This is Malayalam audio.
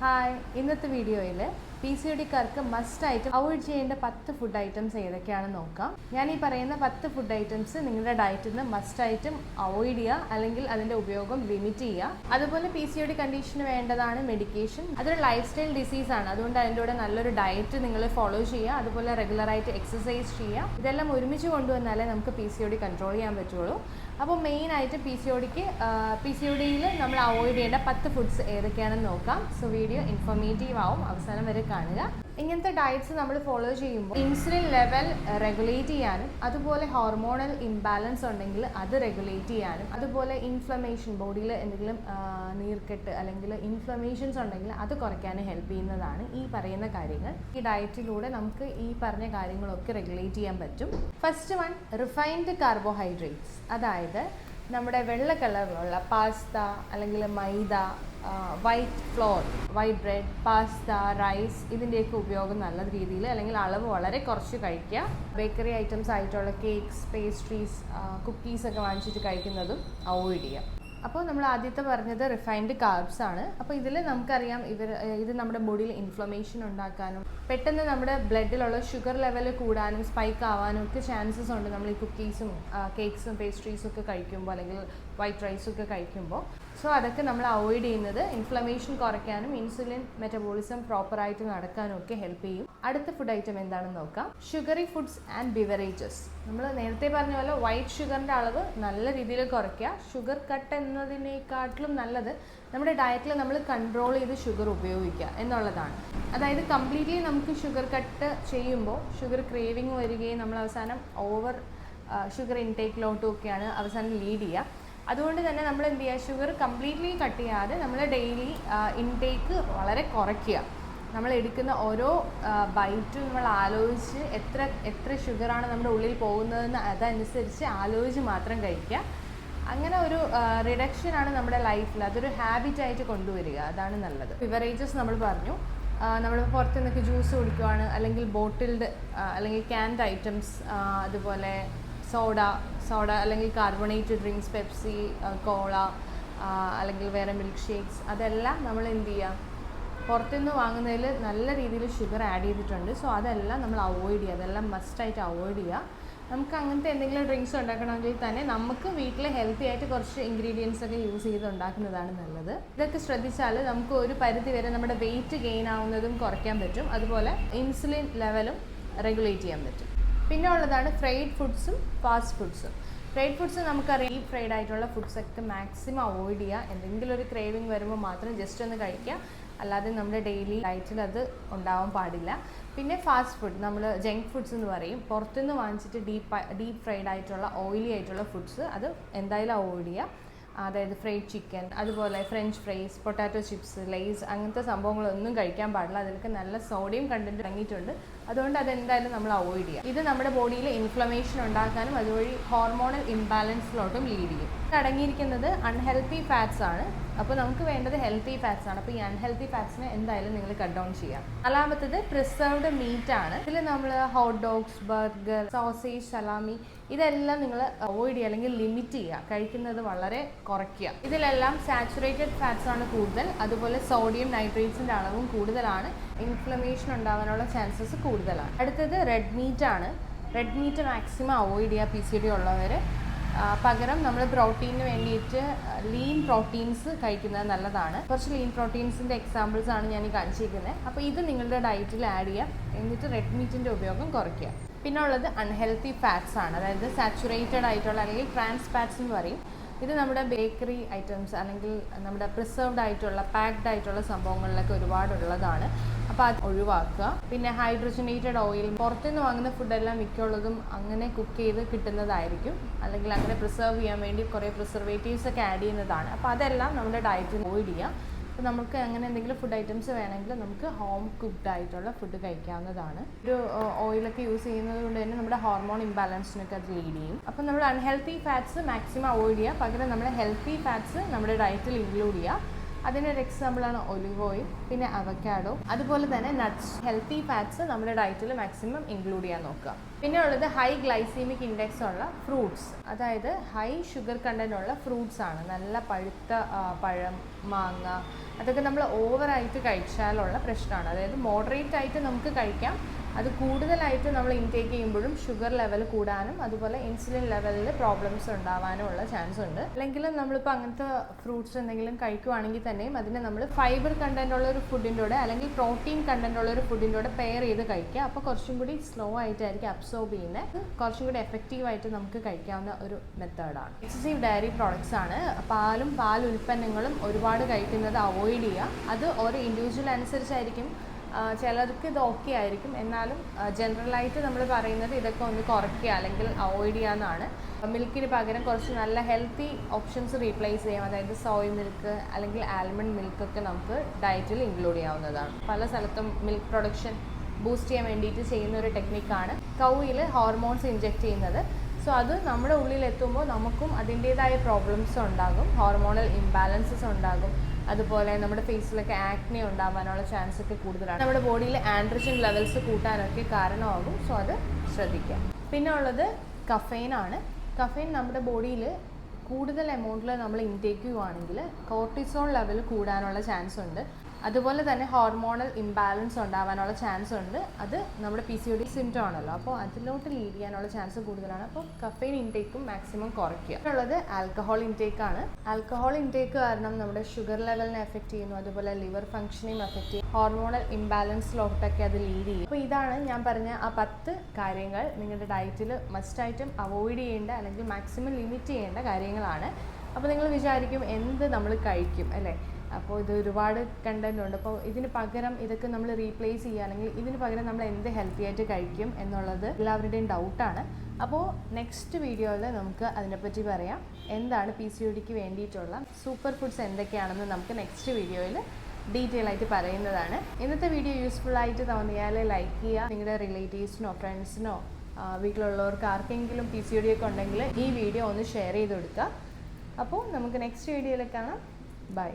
ഹായ്. ഇന്നത്തെ വീഡിയോയിൽ പി സി ഡിക്കാർക്ക് മസ്റ്റ് ആയിട്ട് അവോയ്ഡ് ചെയ്യേണ്ട പത്ത് ഫുഡ് ഐറ്റംസ് ഏതൊക്കെയാണെന്ന് നോക്കാം. ഞാൻ ഈ പറയുന്ന പത്ത് ഫുഡ് ഐറ്റംസ് നിങ്ങളുടെ ഡയറ്റിൽ നിന്ന് മസ്റ്റ് ആയിട്ടും അവോയ്ഡ് ചെയ്യുക അല്ലെങ്കിൽ അതിന്റെ ഉപയോഗം ലിമിറ്റ് ചെയ്യുക. അതുപോലെ പി സി ഡി കണ്ടീഷന് വേണ്ടതാണ് മെഡിക്കേഷൻ അതൊരു ലൈഫ് സ്റ്റൈൽ ഡിസീസ് ആണ്. അതുകൊണ്ട് അതിന്റെ കൂടെ നല്ലൊരു ഡയറ്റ് നിങ്ങൾ ഫോളോ ചെയ്യുക. അതുപോലെ റെഗുലറായിട്ട് എക്സസൈസ് ചെയ്യുക. ഇതെല്ലാം ഒരുമിച്ച് കൊണ്ടുവന്നാലേ നമുക്ക് പി സി ഡി കൺട്രോൾ ചെയ്യാൻ പറ്റുള്ളൂ. അപ്പോൾ മെയിൻ ആയിട്ട് പി സി ഒ ഡിക്ക് പി സി ഡിയിൽ നമ്മൾ അവോയ്ഡ് ചെയ്യേണ്ട പത്ത് ഫുഡ്സ് ഏതൊക്കെയാണെന്ന് നോക്കാം. സോ വീഡിയോ ഇൻഫോർമേറ്റീവ് ആവും. അവസാനം വരെ കാണുക. ഇങ്ങനത്തെ ഡയറ്റ്സ് നമ്മൾ ഫോളോ ചെയ്യുമ്പോൾ ഇൻസുലിൻ ലെവൽ റെഗുലേറ്റ് ചെയ്യാനും അതുപോലെ ഹോർമോണൽ ഇംബാലൻസ് ഉണ്ടെങ്കിൽ അത് റെഗുലേറ്റ് ചെയ്യാനും അതുപോലെ ഇൻഫ്ലമേഷൻ ബോഡിയിൽ എന്തെങ്കിലും നീർക്കെട്ട് അല്ലെങ്കിൽ ഇൻഫ്ലമേഷൻസ് ഉണ്ടെങ്കിൽ അത് കുറയ്ക്കാനും ഹെൽപ്പ് ചെയ്യുന്നതാണ് ഈ പറയുന്ന കാര്യങ്ങൾ. ഈ ഡയറ്റിലൂടെ നമുക്ക് ഈ പറഞ്ഞ കാര്യങ്ങളൊക്കെ റെഗുലേറ്റ് ചെയ്യാൻ പറ്റും. ഫസ്റ്റ് വൺ റിഫൈൻഡ് കാർബോഹൈഡ്രേറ്റ്സ് അതായത് നമ്മുടെ വെള്ള കളറിലുള്ള പാസ്ത അല്ലെങ്കിൽ മൈദ white flour white bread pasta rice ഇതിന്റെയൊക്കെ ഉപയോഗം നല്ല രീതിയിൽ അല്ലെങ്കിൽ അളവ് വളരെ കുറച്ച് കഴിക്കുക. ബേക്കറി ഐറ്റംസ് ആയിട്ടുള്ള കേക്ക്സ് പേസ്ട്രീസ് കുക്കീസ് ഒക്കെ വാങ്ങിച്ചിട്ട് കഴിക്കുന്നതും അവോയ്ഡ് ചെയ്യുക. അപ്പോൾ നമ്മൾ ആദ്യത്തെ പറഞ്ഞത് റിഫൈൻഡ് കാർബ്സ് ആണ്. അപ്പോൾ ഇതിൽ നമുക്കറിയാം ഇവർ ഇത് നമ്മുടെ ബോഡിയിൽ ഇൻഫ്ലമേഷൻ ഉണ്ടാക്കാനും പെട്ടെന്ന് നമ്മുടെ ബ്ലഡിലുള്ള ഷുഗർ ലെവൽ കൂടാനും സ്പൈക്ക് ആവാനും ഒക്കെ ചാൻസസ് ഉണ്ട് നമ്മൾ ഈ കുക്കീസും കേക്ക്സും പേസ്ട്രീസും ഒക്കെ കഴിക്കുമ്പോൾ അല്ലെങ്കിൽ വൈറ്റ് റൈസും ഒക്കെ കഴിക്കുമ്പോൾ സോ അതൊക്കെ നമ്മൾ അവോയ്ഡ് ചെയ്യുന്നത് ഇൻഫ്ലമേഷൻ കുറയ്ക്കാനും ഇൻസുലിൻ മെറ്റബോളിസം പ്രോപ്പറായിട്ട് നടക്കാനും ഒക്കെ ഹെൽപ്പ് ചെയ്യും. അടുത്ത ഫുഡ് ഐറ്റം എന്താണെന്ന് നോക്കാം. ഷുഗറി ഫുഡ്സ് ആൻഡ് ബിവറേജസ് നമ്മൾ നേരത്തെ പറഞ്ഞ പോലെ വൈറ്റ് ഷുഗറിന്റെ അളവ് നല്ല രീതിയിൽ കുറയ്ക്കുക. ഷുഗർ കട്ട് എന്നതിനേക്കാട്ടിലും നല്ലത് നമ്മുടെ ഡയറ്റിൽ നമ്മൾ കൺട്രോൾ ചെയ്ത് ഷുഗർ ഉപയോഗിക്കുക എന്നുള്ളതാണ്. അതായത് കംപ്ലീറ്റ്ലി നമുക്ക് ഷുഗർ കട്ട് ചെയ്യുമ്പോൾ ഷുഗർ ക്രേവിങ് വരികയും നമ്മൾ അവസാനം ഓവർ ഷുഗർ ഇൻടേക്കിലോട്ടും ഒക്കെയാണ് അവസാനം ലീഡ് ചെയ്യുക. അതുകൊണ്ട് തന്നെ നമ്മൾ എന്ത് ചെയ്യുക? ഷുഗർ കംപ്ലീറ്റ്ലി കട്ട് ചെയ്യാതെ നമ്മൾ ഡെയിലി ഇൻടേക്ക് വളരെ കുറയ്ക്കുക. നമ്മൾ എടുക്കുന്ന ഓരോ ബൈറ്റും നമ്മൾ ആലോചിച്ച് എത്ര എത്ര ഷുഗറാണ് നമ്മുടെ ഉള്ളിൽ പോകുന്നതെന്ന് അതനുസരിച്ച് ആലോചിച്ച് മാത്രം കഴിക്കുക. അങ്ങനെ ഒരു റിഡക്ഷനാണ് നമ്മുടെ ലൈഫിൽ അതൊരു ഹാബിറ്റ് ആയിട്ട് കൊണ്ടുവരിക. അതാണ് നല്ലത്. ബിവറേജസ് നമ്മൾ പറഞ്ഞു. നമ്മൾ പുറത്തു നിന്നൊക്കെ ജ്യൂസ് കുടിക്കുവാണ്. അല്ലെങ്കിൽ ബോട്ടിൽഡ് അല്ലെങ്കിൽ ക്യാൻഡ് ഐറ്റംസ് അതുപോലെ സോഡ സോഡ അല്ലെങ്കിൽ കാർബണേറ്റഡ് ഡ്രിങ്ക്സ് പെപ്സി കോള അല്ലെങ്കിൽ വേറെ മിൽക്ക് ഷേക്സ് അതെല്ലാം നമ്മൾ എന്ത് ചെയ്യുക? പുറത്തുനിന്ന് വാങ്ങുന്നതിൽ നല്ല രീതിയിൽ ഷുഗർ ആഡ് ചെയ്തിട്ടുണ്ട്. സോ അതെല്ലാം നമ്മൾ അവോയ്ഡ് ചെയ്യുക. അതെല്ലാം മസ്റ്റായിട്ട് അവോയ്ഡ് ചെയ്യുക. നമുക്ക് അങ്ങനത്തെ എന്തെങ്കിലും ഡ്രിങ്ക്സ് ഉണ്ടാക്കണമെങ്കിൽ തന്നെ നമുക്ക് വീട്ടിൽ ഹെൽത്തി ആയിട്ട് കുറച്ച് ഇൻഗ്രീഡിയൻസ് ഒക്കെ യൂസ് ചെയ്ത് ഉണ്ടാക്കുന്നതാണ് നല്ലത്. ഇതൊക്കെ ശ്രദ്ധിച്ചാൽ നമുക്ക് ഒരു പരിധി വരെ നമ്മുടെ വെയിറ്റ് ഗെയിൻ ആവുന്നതും കുറയ്ക്കാൻ പറ്റും. അതുപോലെ ഇൻസുലിൻ ലെവലും റെഗുലേറ്റ് ചെയ്യാൻ പറ്റും. പിന്നെ ഉള്ളതാണ് ഫ്രൈഡ് ഫുഡ്സും ഫാസ്റ്റ് ഫുഡ്സും ഫ്രൈഡ് ഫുഡ്സ് നമുക്കറിയാം ഈ ഫ്രൈഡ് ആയിട്ടുള്ള ഫുഡ്സൊക്കെ മാക്സിമം അവോയ്ഡ് ചെയ്യുക. എന്തെങ്കിലും ഒരു ക്രേവിങ് വരുമ്പോൾ മാത്രം ജസ്റ്റ് ഒന്ന് കഴിക്കുക. അല്ലാതെ നമ്മുടെ ഡെയിലി ഡയറ്റിൽ അത് ഉണ്ടാവാൻ പാടില്ല. പിന്നെ ഫാസ്റ്റ് ഫുഡ് നമ്മൾ ജങ്ക് ഫുഡ്സ് എന്ന് പറയും. പുറത്തുനിന്ന് വാങ്ങിച്ചിട്ട് ഡീപ്പ് ഡീപ്പ് ഫ്രൈഡ് ആയിട്ടുള്ള ഓയിലി ആയിട്ടുള്ള ഫുഡ്സ് അത് എന്തായാലും അവോയ്ഡ് ചെയ്യുക അതായത് ഫ്രൈഡ് ചിക്കൻ അതുപോലെ French fries potato chips Lay's അങ്ങനത്തെ സംഭവങ്ങളൊന്നും കഴിക്കാൻ പാടില്ല. അതിലൊക്കെ നല്ല സോഡിയം കണ്ടന്റ് അടങ്ങിയിട്ടുണ്ട് അതുകൊണ്ട് അതെന്തായാലും നമ്മൾ അവോയ്ഡ് ചെയ്യുക ഇത് നമ്മുടെ ബോഡിയിൽ ഇൻഫ്ലമേഷൻ ഉണ്ടാക്കാനും അതുവഴി ഹോർമോണൽ ഇംബാലൻസിലോട്ടും ലീഡ് ചെയ്യും. അടങ്ങിയിരിക്കുന്നത് അൺഹെൽത്തി ഫാറ്റ്സ് ആണ്. അപ്പോൾ നമുക്ക് വേണ്ടത് ഹെൽത്തി ഫാറ്റ്സ് ആണ്. അപ്പോൾ ഈ അൺഹെൽത്തി ഫാറ്റ്സിനെ എന്തായാലും നിങ്ങൾ കട്ട് ഡൗൺ ചെയ്യാം. നാലാമത്തത് പ്രിസർവ്ഡ് മീറ്റ് ആണ്. ഇതിൽ നമ്മൾ hot dogs burger sausage salami ഇതെല്ലാം നിങ്ങൾ അവോയ്ഡ് ചെയ്യുക അല്ലെങ്കിൽ ലിമിറ്റ് ചെയ്യുക. കഴിക്കുന്നത് വളരെ കുറയ്ക്കുക. ഇതിലെല്ലാം സാച്ചുറേറ്റഡ് ഫാറ്റ്സ് ആണ് കൂടുതൽ. അതുപോലെ സോഡിയം നൈട്രേറ്റ്സിന്റെ അളവും കൂടുതലാണ്. ഇൻഫ്ലമേഷൻ ഉണ്ടാകാനുള്ള ചാൻസസ് കൂടുതലാണ്. അടുത്തത് റെഡ് മീറ്റ് ആണ്. റെഡ് മീറ്റ് മാക്സിമം അവോയ്ഡ് ചെയ്യുക പി സി ഡി ഉള്ളവർ. പകരം നമ്മൾ പ്രോട്ടീനിന് വേണ്ടിയിട്ട് ലീൻ പ്രോട്ടീൻസ് കഴിക്കുന്നത് നല്ലതാണ്. കുറച്ച് ലീൻ പ്രോട്ടീൻസിന്റെ എക്സാമ്പിൾസ് ആണ് ഞാൻ കാണിച്ചിരിക്കുന്നത് അപ്പോൾ ഇത് നിങ്ങളുടെ ഡയറ്റിൽ ആഡ് ചെയ്യാം എന്നിട്ട് റെഡ് മീറ്റിന്റെ ഉപയോഗം കുറയ്ക്കുക. പിന്നെ ഉള്ളത് അൺഹെൽത്തി ഫാറ്റ്സ് ആണ്. അതായത് സാച്ചുറേറ്റഡ് ആയിട്ടുള്ള അല്ലെങ്കിൽ ട്രാൻസ് ഫാറ്റ്സ് എന്ന് പറയും. ഇത് നമ്മുടെ ബേക്കറി ഐറ്റംസ് അല്ലെങ്കിൽ നമ്മുടെ പ്രിസർവ്ഡ് ആയിട്ടുള്ള പാക്ഡ് ആയിട്ടുള്ള സംഭവങ്ങളിലൊക്കെ ഒരുപാടുള്ളതാണ്. അപ്പോൾ അത് ഒഴിവാക്കുക. പിന്നെ ഹൈഡ്രജനേറ്റഡ് ഓയിൽ പുറത്തുനിന്ന് വാങ്ങുന്ന ഫുഡെല്ലാം മിക്കുള്ളതും അങ്ങനെ കുക്ക് ചെയ്ത് കിട്ടുന്നതായിരിക്കും. അല്ലെങ്കിൽ അങ്ങനെ പ്രിസർവ് ചെയ്യാൻ വേണ്ടി കുറേ പ്രിസർവേറ്റീവ്സ് ഒക്കെ ആഡ് ചെയ്യുന്നതാണ്. അപ്പോൾ അതെല്ലാം നമ്മുടെ ഡയറ്റിൽ അവോയ്ഡ് ചെയ്യുക അപ്പോൾ നമുക്ക് അങ്ങനെ എന്തെങ്കിലും ഫുഡ് ഐറ്റംസ് വേണമെങ്കിൽ നമുക്ക് ഹോം കുക്ക്ഡ് ആയിട്ടുള്ള ഫുഡ് കഴിക്കാവുന്നതാണ്. ഒരു ഓയിലൊക്കെ യൂസ് ചെയ്യുന്നത് കൊണ്ട് തന്നെ നമ്മുടെ ഹോർമോൺ ഇംബാലൻസിനൊക്കെ അത് ലീഡ് ചെയ്യും. അപ്പം നമ്മൾ അൺഹെൽത്തി ഫാറ്റ്സ് മാക്സിമം അവോയ്ഡ് ചെയ്യുക. പകരം നമ്മുടെ ഹെൽത്തി ഫാറ്റ്സ് നമ്മുടെ ഡയറ്റിൽ ഇൻക്ലൂഡ് ചെയ്യുക. അതിനൊരു എക്സാമ്പിളാണ് ഒലിവ് ഓയിൽ പിന്നെ അവക്കാഡോ അതുപോലെ തന്നെ നട്ട്സ് ഹെൽത്തി ഫാറ്റ്സ് നമ്മുടെ ഡയറ്റിൽ മാക്സിമം ഇൻക്ലൂഡ് ചെയ്യാൻ നോക്കുക. പിന്നെ ഉള്ളത് ഹൈ ഗ്ലൈസീമിക് ഇൻഡെക്സ് ഉള്ള ഫ്രൂട്ട്സ് അതായത് ഹൈ ഷുഗർ കണ്ടന്റ് ഉള്ള ഫ്രൂട്ട്സ് ആണ്. നല്ല പഴുത്ത പഴം മാങ്ങ അതൊക്കെ നമ്മൾ ഓവറായിട്ട് കഴിച്ചാലുള്ള പ്രശ്നമാണ്. അതായത് മോഡറേറ്റ് ആയിട്ട് നമുക്ക് കഴിക്കാം അത് കൂടുതലായിട്ട് നമ്മൾ ഇൻടേക്ക് ചെയ്യുമ്പോഴും ഷുഗർ ലെവൽ കൂടാനും അതുപോലെ ഇൻസുലിൻ ലെവലിൽ പ്രോബ്ലംസ് ഉണ്ടാവാനും ഉള്ള ചാൻസ് ഉണ്ട്. അല്ലെങ്കിൽ നമ്മളിപ്പോൾ അങ്ങനത്തെ ഫ്രൂട്ട്സ് എന്തെങ്കിലും കഴിക്കുവാണെങ്കിൽ തന്നെയും അതിനെ നമ്മൾ ഫൈബർ കണ്ടന്റ് ഉള്ള ഒരു ഫുഡിന്റെ കൂടെ അല്ലെങ്കിൽ പ്രോട്ടീൻ കണ്ടന്റ് ഉള്ള ഒരു ഫുഡിന്റെ കൂടെ പെയർ ചെയ്ത് കഴിക്കുക. അപ്പോൾ കുറച്ചും കൂടി സ്ലോ ആയിട്ടായിരിക്കും അബ്സോർബ് ചെയ്യുന്നത് കുറച്ചും കൂടി എഫക്റ്റീവായിട്ട് നമുക്ക് കഴിക്കാവുന്ന ഒരു മെത്തേഡാണ് എക്സസീവ് ഡയറി പ്രോഡക്ട്സ് ആണ്. പാലും പാൽ ഉൽപ്പന്നങ്ങളും ഒരുപാട് കഴിക്കുന്നത് അവോയ്ഡ് ചെയ്യുക. അത് ഓരോ ഇൻഡിവിജ്വൽ അനുസരിച്ചായിരിക്കും. ചിലർക്ക് ഇത് ഓക്കെ ആയിരിക്കും. എന്നാലും ജനറലായിട്ട് നമ്മൾ പറയുന്നത് ഇതൊക്കെ ഒന്ന് കുറയ്ക്കുക അല്ലെങ്കിൽ അവോയ്ഡ് ചെയ്യാന്നാണ് മിൽക്കിന് പകരം കുറച്ച് നല്ല ഹെൽത്തി ഓപ്ഷൻസ് റീപ്ലേസ് ചെയ്യാം. അതായത് സോയ് മിൽക്ക് അല്ലെങ്കിൽ ആൽമണ്ട് മിൽക്ക് ഒക്കെ നമുക്ക് ഡയറ്റിൽ ഇൻക്ലൂഡ് ചെയ്യാവുന്നതാണ്. പല സ്ഥലത്തും മിൽക്ക് പ്രൊഡക്ഷൻ ബൂസ്റ്റ് ചെയ്യാൻ വേണ്ടിയിട്ട് ചെയ്യുന്ന ഒരു ടെക്നിക്കാണ് കൗയിൽ ഹോർമോൺസ് ഇഞ്ചെക്ട് ചെയ്യുന്നത്. സോ അത് നമ്മുടെ ഉള്ളിൽ എത്തുമ്പോൾ നമുക്കും അതിന്റേതായ പ്രോബ്ലംസ് ഉണ്ടാകും. ഹോർമോണൽ ഇംബാലൻസസ് ഉണ്ടാകും. അതുപോലെ നമ്മുടെ ഫേസിലൊക്കെ ആക്നെ ഉണ്ടാവാനുള്ള ചാൻസ് ഒക്കെ കൂടുതലാണ്. നമ്മുടെ ബോഡിയിൽ ആൻഡ്രജൻ ലെവൽസ് കൂട്ടാനൊക്കെ കാരണമാകും. സോ അത് ശ്രദ്ധിക്കാം. പിന്നെ ഉള്ളത് കഫൈൻ ആണ്. കഫൈൻ നമ്മുടെ ബോഡിയിൽ കൂടുതൽ എമൗണ്ടിൽ നമ്മൾ ഇൻടേക്ക് ചെയ്യുവാണെങ്കിൽ കോർട്ടിസോൾ ലെവൽ കൂടാനുള്ള ചാൻസ് ഉണ്ട്. അതുപോലെ തന്നെ ഹോർമോണൽ ഇംബാലൻസ് ഉണ്ടാവാനുള്ള ചാൻസ് ഉണ്ട്. അത് നമ്മുടെ P C O D symptom ആണല്ലോ. അപ്പോൾ അതിലോട്ട് ലീഡ് ചെയ്യാനുള്ള ചാൻസ് കൂടുതലാണ്. അപ്പോൾ കഫൈൻ ഇൻടേക്കും മാക്സിമം കുറയ്ക്കുക. ഉള്ളത് ആൽക്കഹോൾ ഇൻടേക്ക് ആണ്. ആൽക്കഹോൾ ഇൻടേക്ക് കാരണം നമ്മുടെ ഷുഗർ ലെവലിനെ എഫക്റ്റ് ചെയ്യുന്നു. അതുപോലെ ലിവർ ഫംഗ്ഷനെയും എഫക്റ്റ് ചെയ്യും. ഹോർമോണൽ ഇംബാലൻസിലോട്ടൊക്കെ അത് ലീഡ് ചെയ്യും. അപ്പോൾ ഇതാണ് ഞാൻ പറഞ്ഞ ആ പത്ത് കാര്യങ്ങൾ. നിങ്ങളുടെ ഡയറ്റിൽ മസ്റ്റ് മസ്റ്റായിട്ടും അവോയ്ഡ് ചെയ്യേണ്ട അല്ലെങ്കിൽ മാക്സിമം ലിമിറ്റ് ചെയ്യേണ്ട കാര്യങ്ങളാണ്. അപ്പോൾ നിങ്ങൾ വിചാരിക്കും എന്ത് നമ്മൾ കഴിക്കും അല്ലേ? അപ്പോൾ ഇത് ഒരുപാട് കണ്ടന്റ് ഉണ്ട്. അപ്പോൾ ഇതിന് പകരം ഇതൊക്കെ നമ്മൾ റീപ്ലേസ് ചെയ്യുകയാണെങ്കിൽ ഇതിന് പകരം നമ്മൾ എന്ത് ഹെൽത്തി ആയിട്ട് കഴിക്കും എന്നുള്ളത് എല്ലാവരുടെയും ഡൗട്ടാണ് അപ്പോൾ നെക്സ്റ്റ് വീഡിയോയിൽ നമുക്ക് അതിനെപ്പറ്റി പറയാം. എന്താണ് പി സി ഒടിക്ക് വേണ്ടിയിട്ടുള്ള സൂപ്പർ ഫുഡ്സ് എന്തൊക്കെയാണെന്ന് നമുക്ക് നെക്സ്റ്റ് വീഡിയോയിൽ ഡീറ്റെയിൽ ആയിട്ട് പറയുന്നതാണ്. ഇന്നത്തെ വീഡിയോ യൂസ്ഫുൾ ആയിട്ട് തോന്നിയാൽ ലൈക്ക് ചെയ്യുക. നിങ്ങളുടെ റിലേറ്റീവ്സിനോ ഫ്രണ്ട്സിനോ വീട്ടിലുള്ളവർക്ക് ആർക്കെങ്കിലും പി സി ഒ ഡി ഒക്കെ ഉണ്ടെങ്കിൽ ഈ വീഡിയോ ഒന്ന് ഷെയർ ചെയ്ത് കൊടുക്കുക. അപ്പോൾ നമുക്ക് നെക്സ്റ്റ് വീഡിയോയിൽ കാണാം. ബൈ